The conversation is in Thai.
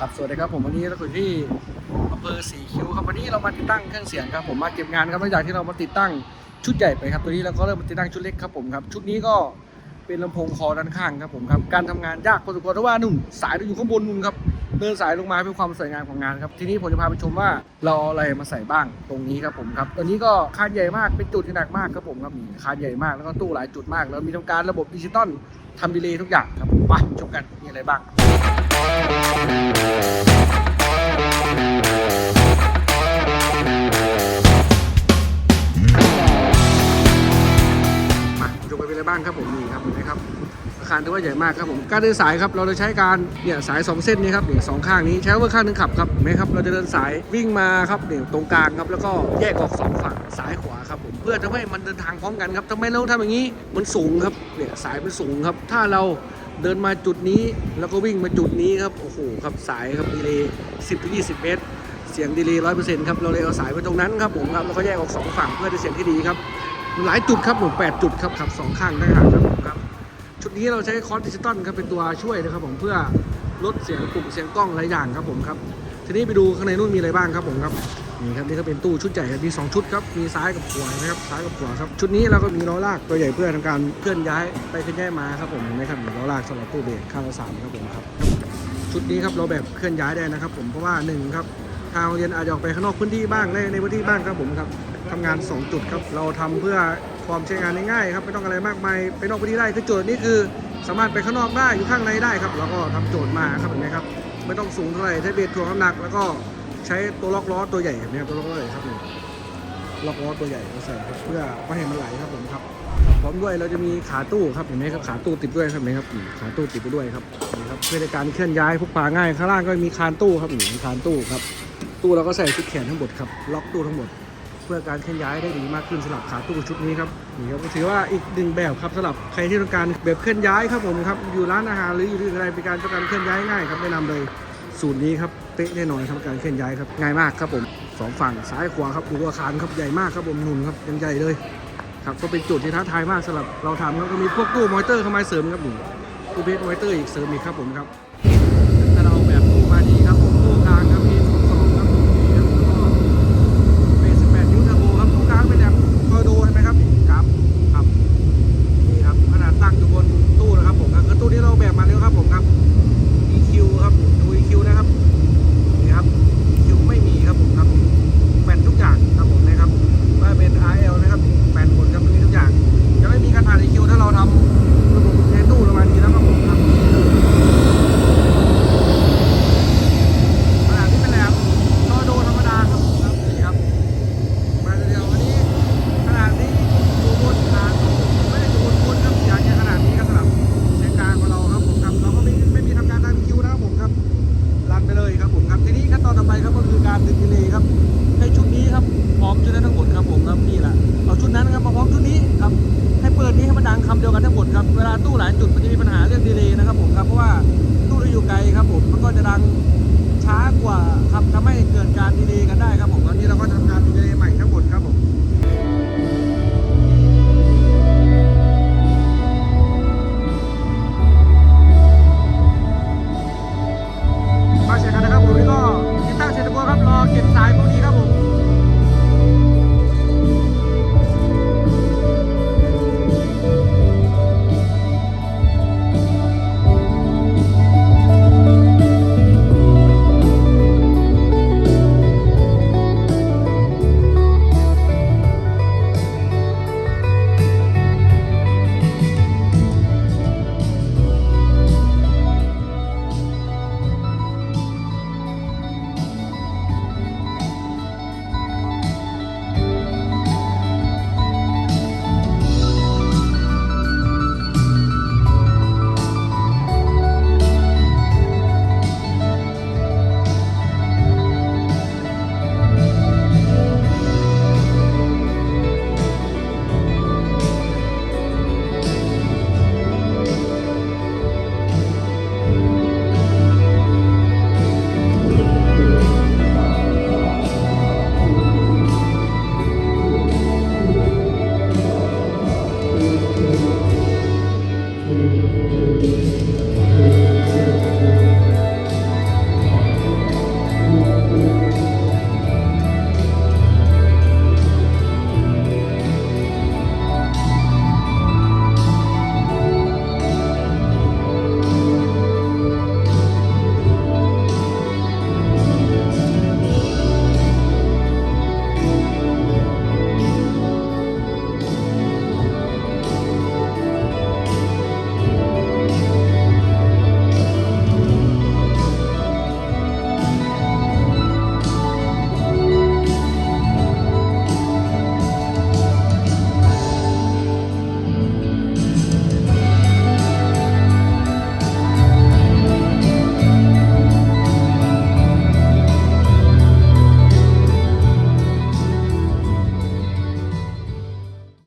ครับสวัสดีครับผมวันนี้เราอยู่ที่อำเภอสีคิ้วครับวันนี้เรามาติดตั้งเครื่องเสียงครับผมมาเก็บงานครับหลังจากที่เรามาติดตั้งชุดใหญ่ไปครับตัวนี้เราก็เริ่มมาติดตั้งชุดเล็กครับผมครับชุดนี้ก็เป็นลำโพงคอด้านข้างครับผมครับการทำงานยากพอสมควรเพราะว่านุ่นสายเราอยู่ข้างบนนุ่นครับเดินสายลงมาเพื่อความสวยงามของงานครับทีนี้ผมจะพาไปชมว่าเราอะไรมาใส่บ้างตรงนี้ครับผมครับตัวนี้ก็คานใหญ่มากเป็นจุดที่หนักมากครับผมครับคานใหญ่มากแล้วก็ตู้หลายจุดมากแล้วมีทำการระบบดิจิตอล ทำดีเลย์ทุกอย่างครับมไปชมกันมีอะไรบ้าง คารถือว่าใหญ่มากครับผมการเดินสายครับเราจะใช้การเนี่ยสายสองเส้นนี้ครับเนี่ยสองข้างนี้ใช้เวอร์ข้างหนึงขับครับไหมครับเราจะเดินสายวิ่งมาครับเนี่ยตรงกลางครับแล้วก็แยกออกสองฝั่งซ้ายขวาครับผมเพื่อทำให้มันเดินทางพร้อมกันครับทำไมเราทำอย่างนี้มันสูงครับเนี่ยสายมันสูงครับ ถ้าเราเดินมาจุดนี้แล้วก็วิ่งมาจุดนี้ครับโอ้โหครับสายครับดีเลย10ถึง20เมตรเสียงดีเลยร้อยเปอร์เซ็นต์ครับเราเลยเอาสายไปตรงนั้นครับผมครับแล้วก็แยกออกสองฝั่งเพื่อจะเสียงที่ดีครับหลายจุดครับผมแปดจุดครับขับสองข้างได้หาครับผมครับ ชุดนี้เราใช้คอร์สดิจิตอลครับเป็นตัวช่วยนะครับผมเพื่อลดเสียงปุ่มเสียงกล้องหลายอย่างครับผมครับทีนี้ไปดูข้างในนู่นมีอะไรบ้างครับผมครับนี่ครับนี่ก็เป็นตู้ชุดใหญ่ครับมีสองชุดครับมีซ้ายกับขวานะครับซ้ายกับขวาครับชุดนี้เราก็มีล้อลากตัวใหญ่เพื่อทำการเคลื่อนย้ายไปเคลื่อนย้ายมาครับผมเห็นไหมครับมีล้อลากสำหรับตู้เบรกข้างละสามครับผมครับชุดนี้ครับเราแบบเคลื่อนย้ายได้นะครับ ผมเพราะว่าหนึ่งครับทางโรงเรียนอาจจะออกไปข้างนอกพื้นที่บ้างในในพื้นที่บ้างครับผมครับทำงาน 2 จุดครับเราทำเพื่อ ความใช้งานง่ายๆครับไม่ต้องอะไรมากมายไปนอกพื้นที่ได้คือโจทย์นี้คือสามารถไปข้างนอกได้อยู่ข้างในได้ครับเราก็ทำโจทย์มาครับเห็นไหมครับไม่ต้องสูงเท่าไหร่ใช้เบสถ่วงน้ำหนัก แล้วก็ใช้ตัวล็อกล้อตัวใหญ่แบบนี้ครับตัวล็อกล้อใหญ่ครับนี่ล็อกล้อตัวใหญ่มาใส่ครับเพื่อไม่ให้มันไหลครับผมครับพร้อมด้วยเราจะมีขาตู้ครับเห็นไหมครับขาตู้ติดด้วยครับเห็นไหมครับขาตู้ติดไปด้วยครับนี่ครับเพื่อในการเคลื่อนย้ายพกพาง่ายข้างล่างก็มีคานตู้ครับหนี่มีคานตู้ครับตู้เราก็ใส่ชุดแขนทั้งหมดครับล็อกตู้ทั้งหมด เพื่อการเคลื่อนย้ายได้ดีมากขึ้นสำหรับขาตู้ชุดนี้ครับนี่ครับก็ถือว่าอีกหนึ่งแบบครับสำหรับใครที่ต้องการแบบเคลื่อนย้ายครับผมครับอยู่ร้านอาหารหรืออยู่ที่อะไรเป็นการต้องการเคลื่อนย้ายง่ายครับแนะนำเลยสูตรนี้ครับเป๊ะแน่นอนครับการเคลื่อนย้ายครับง่ายมากครับผมสองฝั่งซ้ายขวาครับดูอาคารครับใหญ่มากครับผมหนุนครับยังใหญ่เลยครับก็เป็นจุดที่ท้าทายมากสำหรับเราทำครับก็มีพวกตู้มอเตอร์เข้ามาเสริมครับนี่ตู้เพชรมอเตอร์อีกเสริมอีกครับผมครับถ้าเราแบบตู้มาดีครับ ครับผมมันก็จะดังช้ากว่าครับทำให้เกิดการดีเลย์กันได้ครับผมตอนนี้เราก็ทำการดีเลย์ใหม่